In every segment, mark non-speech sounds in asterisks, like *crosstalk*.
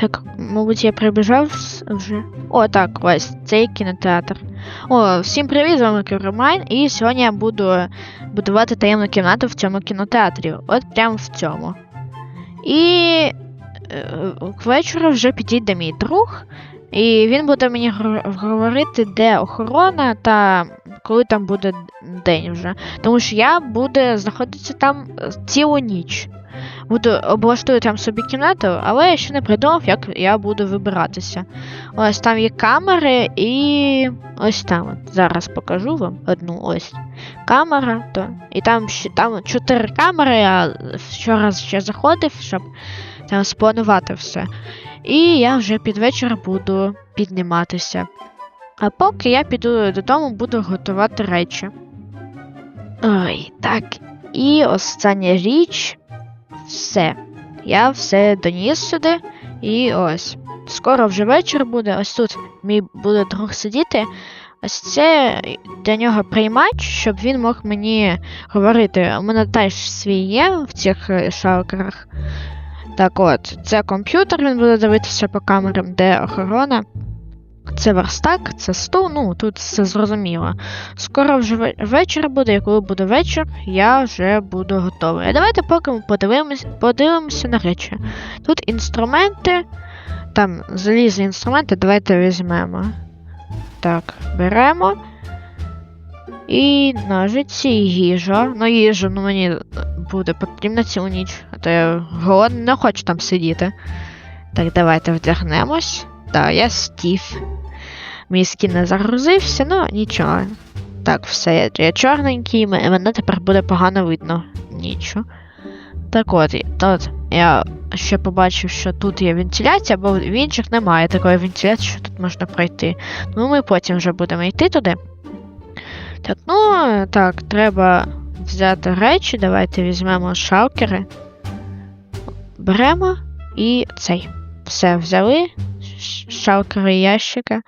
Так, мабуть, я прибіжав вже. О, так, ось цей кінотеатр. О, всім привіт, з вами Кіромайн, і сьогодні я буду будувати таємну кімнату в цьому кінотеатрі. От прямо в цьому. І е, к вечору вже підійде мій друг, і він буде мені говорити, де охорона та коли там буде день вже. Тому що я буду знаходитися там е, цілу ніч. Буду облаштую там собі кімнату, але я ще не придумав, як я буду вибиратися. Ось там є камери і ось там. От. Зараз покажу вам одну ось камера. То. І там там чотири камери, я вчора ще заходив, щоб там спланувати все. І я вже під вечір буду підніматися. А поки я піду додому, буду готувати речі. Ой, так. І остання річ. Все. Я все доніс сюди. І ось. Скоро вже вечір буде. Ось тут мій буде друг сидіти. Ось це для нього приймач, щоб він мог мені говорити. У мене теж свій є в цих е, шалкерах. Так от, це комп'ютер, він буде дивитися по камерам, де охорона. Це верстак, це стул, ну тут все зрозуміло. Скоро вже вечір буде, і коли буде вечір, я вже буду готовий. А давайте поки ми подивимось, подивимося на речі. Тут інструменти, там залізні інструменти, давайте візьмемо. Так, беремо. І ножиці, і їжа. Ну, їжа, ну мені буде потрібна цілу ніч, а то я голодний, не хочу там сидіти. Так, давайте вдягнемось. Так, я Стів. Мій скін не загрузився, ну нічого. Так, все, я, чорненький, мене тепер буде погано видно. Нічого. Так от, тут я ще побачив, що тут є вентиляція, бо в інших немає такої вентиляції, що тут можна пройти. Ну, ми потім вже будемо йти туди. Так, ну так, треба взяти речі. Давайте візьмемо шалкери. Беремо і цей. Все взяли. Ш- Шалкери ящика.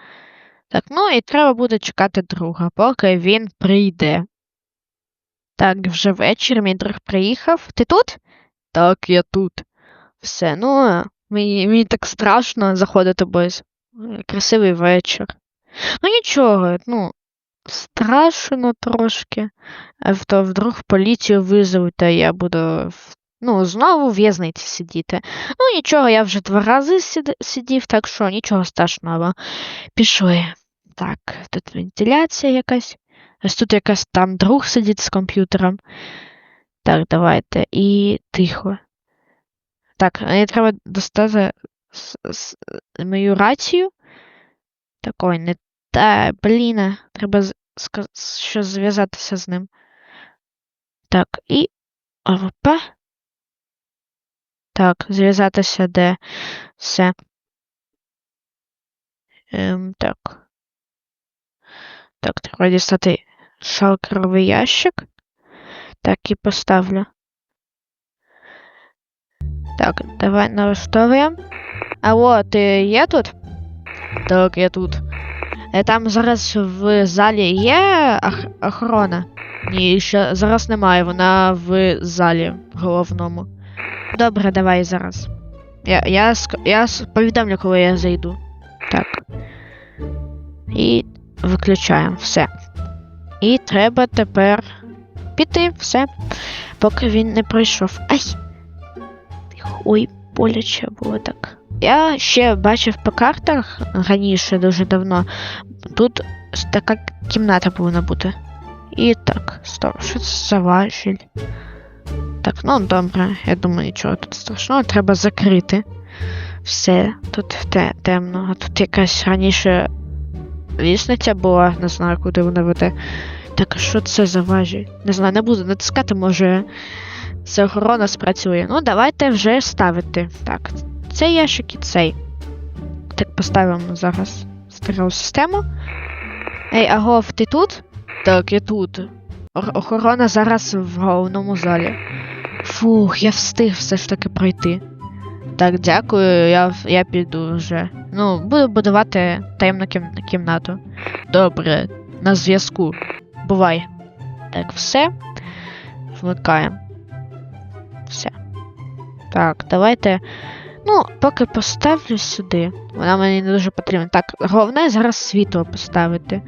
Так, ну і треба буде чекати друга, поки він прийде. Так, вже вечір, мій друг приїхав. Ти тут? Так, я тут. Все, ну, мені, мені так страшно заходити без. Красивий вечір. Ну нічого, ну, страшно трошки. А то вдруг поліцію визовуть, та я буду в- ну, знову в в'язниці сидіти. Ну нічого, я вже два рази сидів, так що нічого страшного. Пішли. Так, тут вентиляція якась. Ось тут якась там друг сидить з комп'ютером. Так, давайте. І тихо. Так, мені треба достати мою рацію. Так, ой, не та, блін, треба щось зв'язатися з ним. Так, і. Опа. Так, зв'язатися де все. Ем, так. Так, треба дістати шалкеровий ящик. Так, і поставлю. Так, давай налаштовуємо. Алло, ти є тут? Так, я тут. Е, Там зараз в залі є ох- охорона? Ні, ще зараз немає, вона в залі головному. Добре, давай зараз. Я, я, я повідомлю, коли я зайду. Так. І виключаємо все. І треба тепер піти, все. Поки він не прийшов. Ай! Ой, боляче було так. Я ще бачив по картах раніше дуже давно. Тут така кімната повинна бути. І так, стоп, що це за важіль? Так, ну добре, я думаю, нічого тут страшного, треба закрити. Все, тут те, темно, а тут якась раніше лісниця була, не знаю, куди вона веде. Так, а що це за важіль? Не знаю, не буду натискати, може це охорона спрацює. Ну, давайте вже ставити. Так, цей ящик і цей. Так, поставимо зараз стару систему. Ей, Агов, ти тут? Так, я тут. Ор- охорона зараз в головному залі. Фух, я встиг все ж таки пройти. Так, дякую, я, я піду вже. Ну, буду будувати таємну кім- кімнату. Добре, на зв'язку. Бувай. Так, все. Вмикаємо. Все. Так, давайте Ну, поки поставлю сюди. Вона мені не дуже потрібна. Так, головне зараз світло поставити.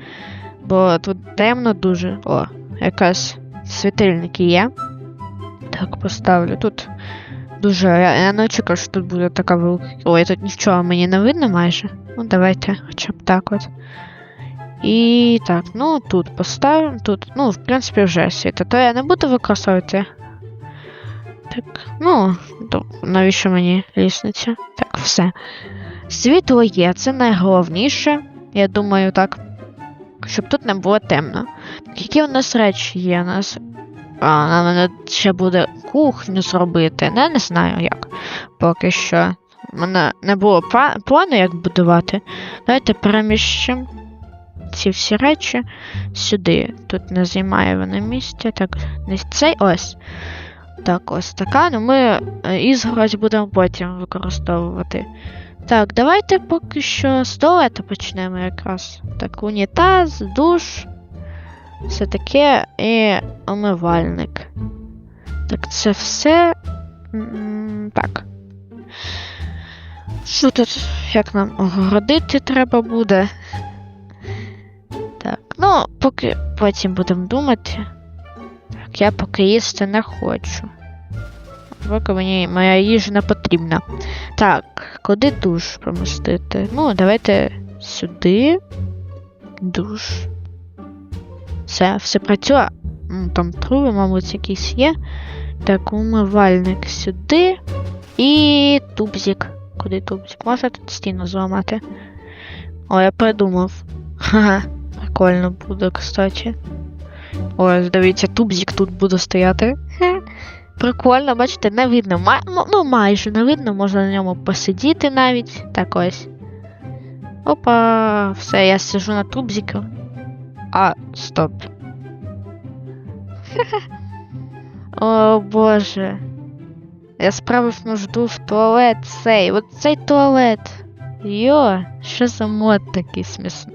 Бо тут темно дуже. О, якась світильники є. Так, поставлю. Тут дуже. Я, не очікував, що тут буде така велика. Ой, тут нічого мені не видно майже. Ну, давайте хоча б так от. І так, ну тут поставимо. Тут, ну, в принципі, вже світло. То я не буду використовувати. Так, ну, то навіщо мені лісниця? Так, все. Світло є, це найголовніше. Я думаю, так. Щоб тут не було темно. Які у нас речі є? У нас. А, нам ще буде кухню зробити. Не, не знаю як. Поки що. У мене не було плану, як будувати. Давайте переміщимо ці всі речі сюди. Тут не займає вони місця. Так, не цей ось. Так, ось така. Ну ми е, ізгородь будемо потім використовувати. Так, давайте поки що з туалету почнемо якраз. Так, унітаз, душ, все таке і омивальник. Так, це все. Так. Що тут? Як нам огородити треба буде? Так, ну, поки потім будемо думати. Так, я поки їсти не хочу. Поки мені моя їжа не потрібна. Так, куди душ помістити? Ну, давайте сюди. Душ. Все, все працює. Там труби, мабуть, якісь є. Так, умивальник сюди. І тубзик. Куди тубзик? Можна тут стіну зламати? О, я придумав. Ха-ха. Прикольно буде, кстати. Ось, дивіться, тубзик тут буде стояти. Прикольно, бачите, не видно. Ма- ну, майже не видно, можна на ньому посидіти навіть. Так ось. Опа, все, я сижу на тубзику. А, стоп. *laughs* О боже. Я справив нужду в туалет цей. От цей туалет. Йо, що за мод такий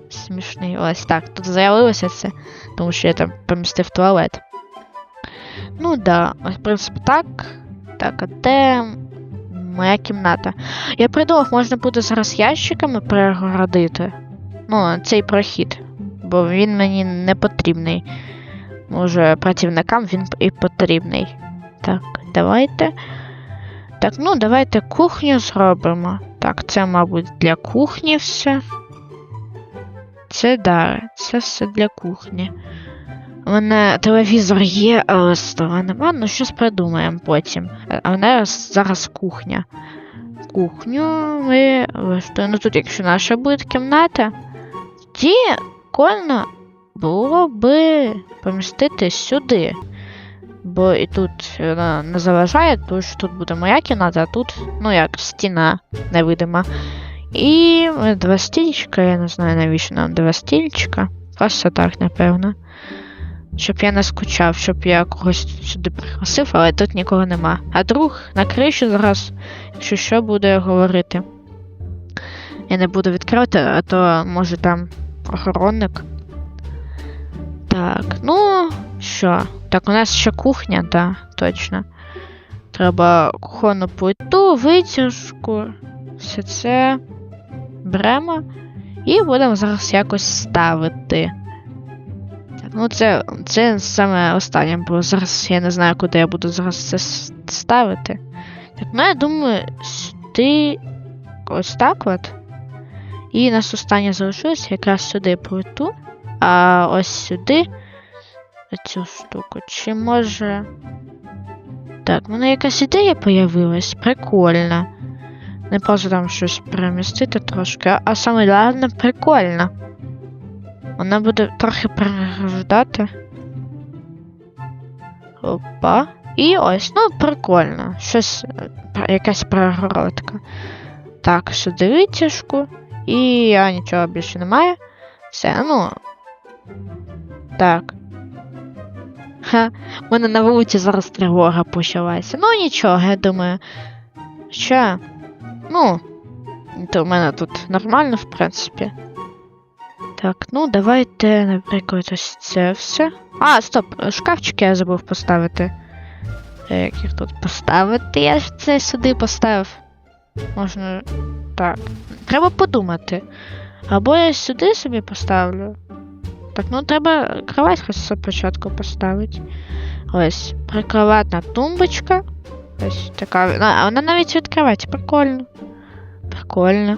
смішний. Ось так, тут з'явилося це, тому що я там помістив туалет. Ну да, в принципі, так. Так, а де моя кімната? Я придумав, можна буде зараз ящиками перегородити. Ну, цей прохід. Бо він мені не потрібний. Може, працівникам він і потрібний. Так, давайте. Так, ну давайте кухню зробимо. Так, це, мабуть, для кухні все. Це да, це все для кухні. У мене телевізор є, але стола нема, ну щось придумаємо потім. А в нас зараз кухня. Кухню ми. Ну тут, якщо наша буде кімната, тоді прикольно було би помістити сюди. Бо і тут вона не заважає, тому що тут буде моя кімната, а тут, ну як, стіна невидима. І два стільчика, я не знаю, навіщо нам два стільчика. Просто так, напевно. Щоб я не скучав, щоб я когось сюди пригласив, але тут нікого нема. А друг на криші зараз, якщо що, буде говорити. Я не буду відкривати, а то може там охоронник. Так, ну що? Так, у нас ще кухня, так, точно. Треба кухонну плиту, витяжку, все це беремо і будемо зараз якось ставити. Ну це, це саме останнє, бо зараз я не знаю, куди я буду зараз це ставити. Так, ну я думаю, сюди ось так от. І нас останнє залишилось якраз сюди плиту, а ось сюди цю штуку. Чи може. Так, в мене якась ідея появилась. Прикольно. Не просто там щось перемістити трошки, а- а саме головне прикольно. Вона буде трохи переграждати. Опа. І ось, ну, прикольно. Щось, е, якась перегородка. Так, сюди витяжку. І а, нічого більше немає. Все, ну. Так. Ха, у мене на вулиці зараз тривога почалася. Ну нічого, я думаю. Що? Ну, то в мене тут нормально, в принципі. Так, ну давайте, наприклад, ось це все. А, стоп, шкафчики я забув поставити. Е, Як їх тут поставити? Я ж це сюди поставив. Можна. Так. Треба подумати. Або я сюди собі поставлю. Так, ну треба кровать хоч спочатку поставити. Ось, прикроватна тумбочка. Ось така. А вона навіть відкривається. Прикольно. Прикольно.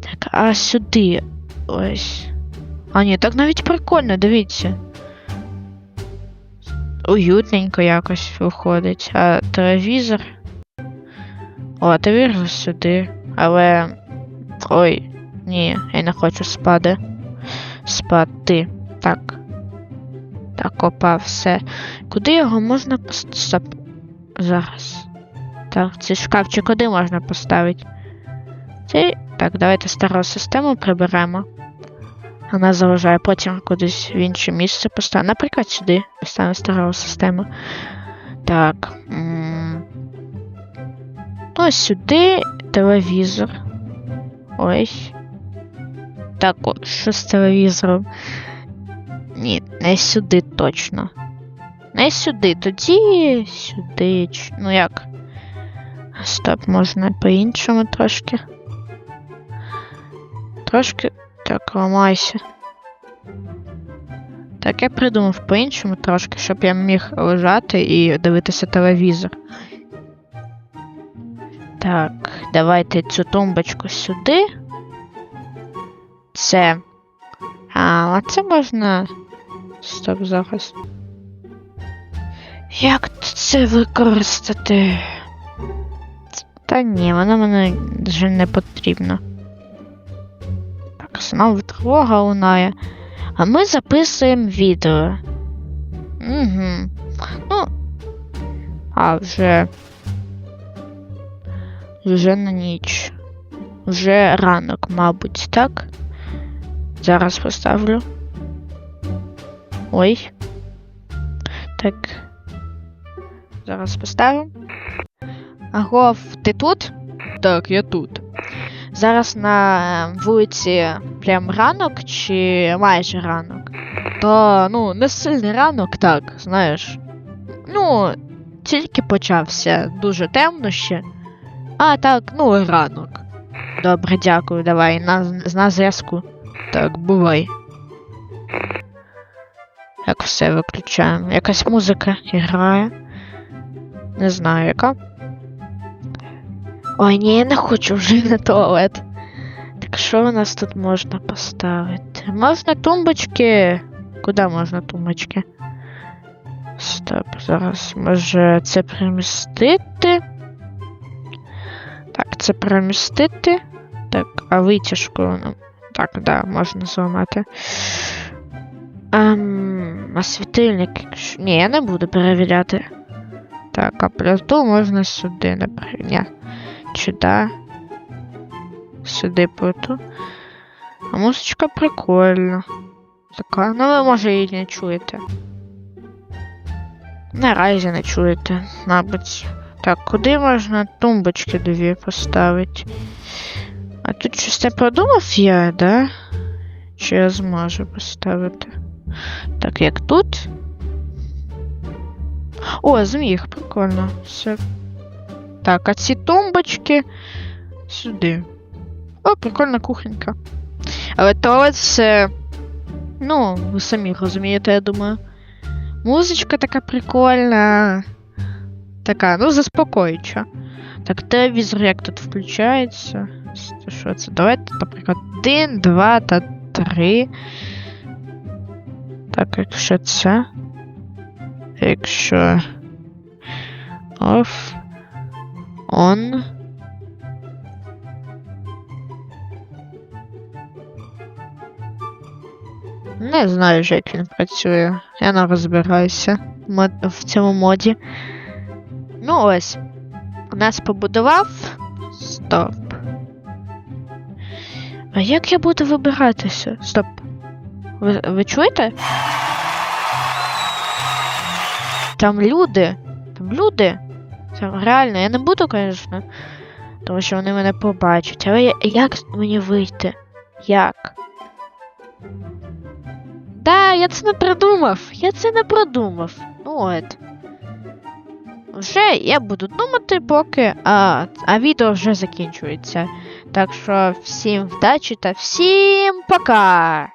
Так, а сюди. Ось. А ні, так навіть прикольно, дивіться. Уютненько якось виходить. А телевізор. О, телевізор сюди. Але. Ой, ні, я не хочу спати. Спати. Так. Так, опа, все. Куди його можна поставити? Зараз. Так, цей шкафчик куди можна поставити? Цей. Так, давайте стару систему приберемо. Вона заважає потім кудись в інше місце поставимо. Наприклад, сюди поставимо стару систему. Так. Ось сюди телевізор. Ось. Так, о, що з телевізором? Ні, не сюди точно. Не сюди, тоді сюди. Ну як? Стоп, можна по-іншому трошки. Трошки. Так, ламайся. Так, я придумав по-іншому трошки, щоб я міг лежати і дивитися телевізор. Так, давайте цю тумбочку сюди. Це. А, а це можна. Стоп, зараз. Як це використати? Та ні, воно мені вже не потрібно. Знову тривога лунає. А ми записуємо відео. Угу. Ну. А вже. Вже на ніч. Вже ранок, мабуть, так? Зараз поставлю. Ой. Так. Зараз поставлю. Агов, ти тут? Так, я тут. Зараз на е, вулиці прям ранок чи майже ранок? Та, ну, не сильний ранок, так, знаєш. Ну, тільки почався. Дуже темно ще. А, так, ну, ранок. Добре, дякую, давай. На, на зв'язку. Так, бувай. Як все виключаємо. Якась музика грає. Не знаю, яка. Ой, ні, я не хочу вже на туалет. Так що у нас тут можна поставити? Можна тумбочки. Куди можна тумбочки? Стоп, зараз може це примістити. Так, це примістити. Так, а витяжку. ну, Так, да, можна зламати. Ем, а світильник. Ні, я не буду перевіряти. Так, а плиту можна сюди, наприклад. Ні. Чи да? Сюди плиту. А музичка прикольна. Така, ну ви може її не чуєте. Наразі не чуєте, мабуть. Так, куди можна тумбочки дві поставити? А тут щось не продумав я, да? Чи я зможу поставити? Так, як тут? О, зміг, прикольно. Все. Так, а ці тумбочки сюди. О, прикольна кухонька. Але туалет все. Ну, ви самі розумієте, я думаю. Музичка така прикольна. Така, ну, заспокоююча. Так, телевізор як тут включається? Це Що це? Давайте, наприклад, один, два та три. Так, якщо це. Якщо. Off. On. Не знаю вже, як він працює. Я не розбираюся в цьому моді. Ну ось. Нас побудував. Стоп. А як я буду вибиратися? Стоп. Ви, ви чуєте? Там люди. Там люди. Там реально, я не буду, звісно. Тому що вони мене побачать. Але як мені вийти? Як? Да, я це не придумав. Я це не продумав. Ну от. вже я буду думати поки, а, а відео вже закінчується. Так що всім вдачі та всім пока!